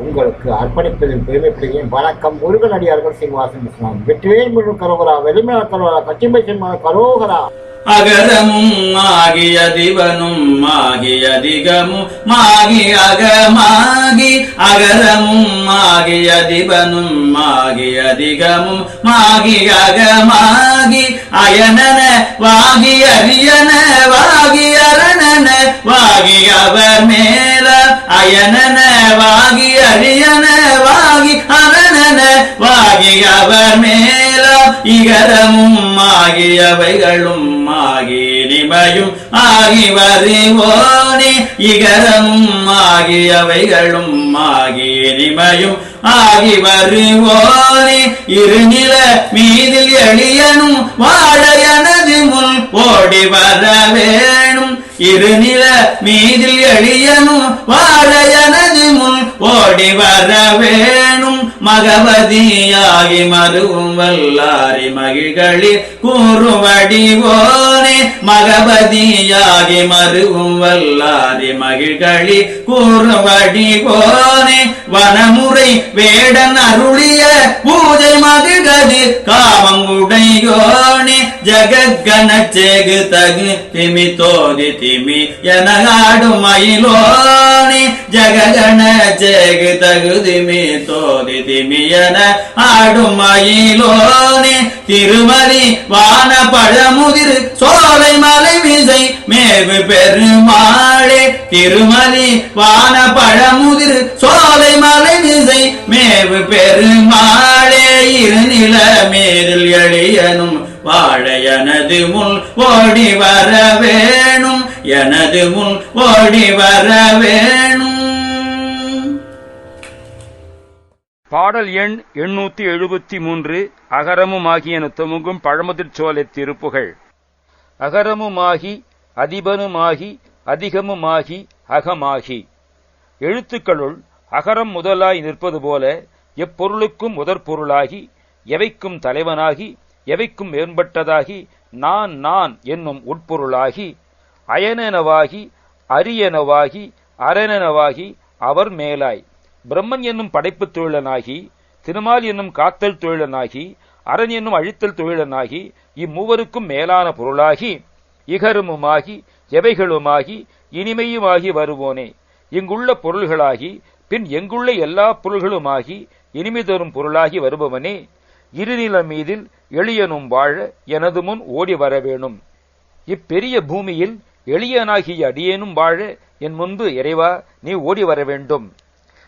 உங்களுக்கு அர்ப்பணிப்பதில் பெருமைப்படுகிறேன். வணக்கம் முருகன் அடியார்கள் சீனிவாசன் இஸ்லாம் வெற்றிவேல் முழு கரோகரா வெளிமல கரோகரா கச்சிம்பை சிம்ம கரோகரா. அகரமும் ஆகிய திவனும் ஆகிய அதிகமும் மாகி அகமாகி. அகரமும் ஆகிய அதிபனும் ஆகிய அதிகமும் மாகி அகமாகி. அயனன வாகி அரியன மேல அழியனவாகி வாகி அவர் மேல இகரமும் ஆகியவைகளும் ஆகி நிமையும் ஆகி வருவோனே இகரமும் ஆகியவைகளும் ஆகி நிமையும் ஆகி வருவோனே இருநில மீதில் எளியனும் வாழ எனது முன் ஓடி வரவே இருநில மீதில் எளியனும் வாழையனது முன் ஓடி வர வேணும் மகவதியாகி மருவும் வல்லாரி மகிழ்களில் கூறுவடிவோனே மகவதியாகி மருவும் வல்லாரி மகிழ்களில் கூறுவடிவோனே வனமுறை வேடன் அருளிய பூஜை மகிழ்கதிர் காமங்குடையோ ஜகக்கண சேகு தகு திமி தோதி திமி என ஆடும் மயிலோனே. ஜககண சேகு தகு திமி தோதி திமி என ஆடும் மயிலோனே. திருமதி வான பழமுதிர் சோலை மலை விசை மேவு பெருமாளே. திருமதி வான பழமுதிர் சோலை மலை விசை மேவு பெருமாளே. இருநில மேதில் எனது முன் ஓடி வர வேணும். எனது முன் ஓடி வர வேணும். பாடல் எண் எண்ணூத்தி எழுபத்தி மூன்று அகரமுமாகியன துமுகும் பழமுதிர் சோலை திருப்புகழ் அகரமுமாகி அதிபனுமாகி அதிகமுமாகி அகமாகி. எழுத்துக்களுள் அகரம் முதலாய் நிற்பது போல எப்பொருளுக்கும் முதற்பொருளாகி எவைக்கும் தலைவனாகி எவைக்கும் மேம்பட்டதாகி நான் நான் என்னும் உட்பொருளாகி அயனெனவாகி அரியனவாகி அரணெனவாகி அவர் மேலாய். பிரம்மன் என்னும் படைப்புத் தொழிலனாகி திருமால் என்னும் காத்தல் தொழிலனாகி அரண் என்னும் அழித்தல் தொழிலனாகி இம்மூவருக்கும் மேலான பொருளாகி இகருமுமாகி எவைகளுமாகி இனிமையுமாகி வருவோனே. இங்குள்ள பொருள்களாகி பின் எங்குள்ள எல்லா பொருள்களுமாகி இனிமை தரும் பொருளாகி வருபவனே. இருநில மீதில் எளியனும் வாழ எனது முன் ஓடி வர வேணும். இப்பெரிய பூமியில் எளியனாகிய அடியேனும் வாழ என் முன்பு இறைவா நீ ஓடி வர வேண்டும்.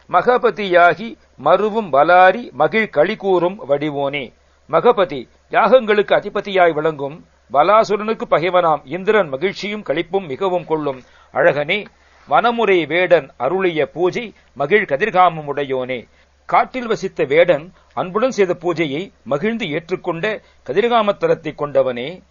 மகபதியாகி மருவும் வலாரி மகிழ் களி கூறும் வடிவோனே. மகபதி யாகங்களுக்கு அதிபதியாய் விளங்கும் பலாசுரனுக்கு பகைவனாம். இந்திரன் மகிழ்ச்சியும் களிப்பும் மிகவும் கொள்ளும். அழகனே வனமுறை வேடன் அருளிய பூஜை மகிழ் கதிர்காமம் உடையோனே காட்டில் வசித்த வேடன் அன்புடன் செய்த பூஜையை மகிழ்ந்து ஏற்றுக்கொண்ட கதிர்காமத்தலத்தை கொண்டவனே.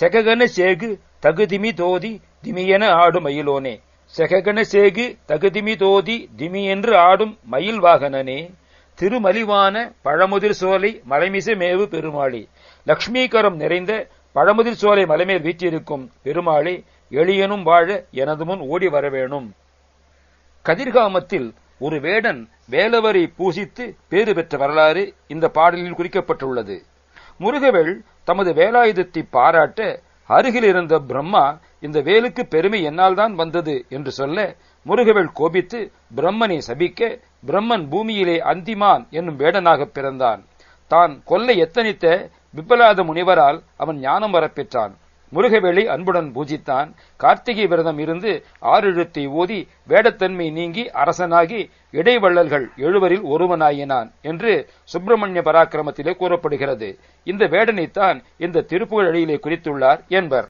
செககன சேகு தகுதிமி தோதி திமியென ஆடும் மயிலோனே. செககன சேகு தகுதிமி தோதி திமி என்று ஆடும் மயில் வாகனனே. திருமலிவான பழமுதிர் சோலை மலைமிசை மேவு பெருமாளி. லக்ஷ்மீகரம் நிறைந்த பழமுதிர் சோலை மலைமேல் வீற்றிருக்கும் பெருமாளி எளியனும் வாழ எனது முன் ஓடி வரவேணும். கதிர்காமத்தில் ஒரு வேடன் வேலவரை பூசித்து பேறு பெற்ற வரலாறு இந்த பாடலில் குறிக்கப்பட்டுள்ளது. முருகவேள் தமது வேலாயுதத்தை பாராட்ட அருகில் இருந்த பிரம்மா இந்த வேலுக்கு பெருமை என்னால் தான் வந்தது என்று சொல்ல முருகவேள் கோபித்து பிரம்மனை சபிக்க பிரம்மன் பூமியிலே அந்திமான் என்னும் வேடனாக பிறந்தான். தான் கொல்ல எத்தனித்த விபலாத முனிவரால் அவன் ஞானம் வரப்பெற்றான். முருகவேளை அன்புடன் பூஜித்தான். கார்த்திகை விரதம் இருந்து ஆறெழுத்தை ஓதி வேடத்தன்மை நீங்கி அரசனாகி இடைவள்ளல்கள் எழுவரில் ஒருவனாயினான் என்று சுப்பிரமணிய பராக்கிரமத்திலே கூறப்படுகிறது. இந்த வேடனைத்தான் இந்த திருப்புகழிலே குறித்துள்ளார் என்பர்.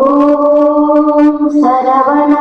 ஓம் சரவண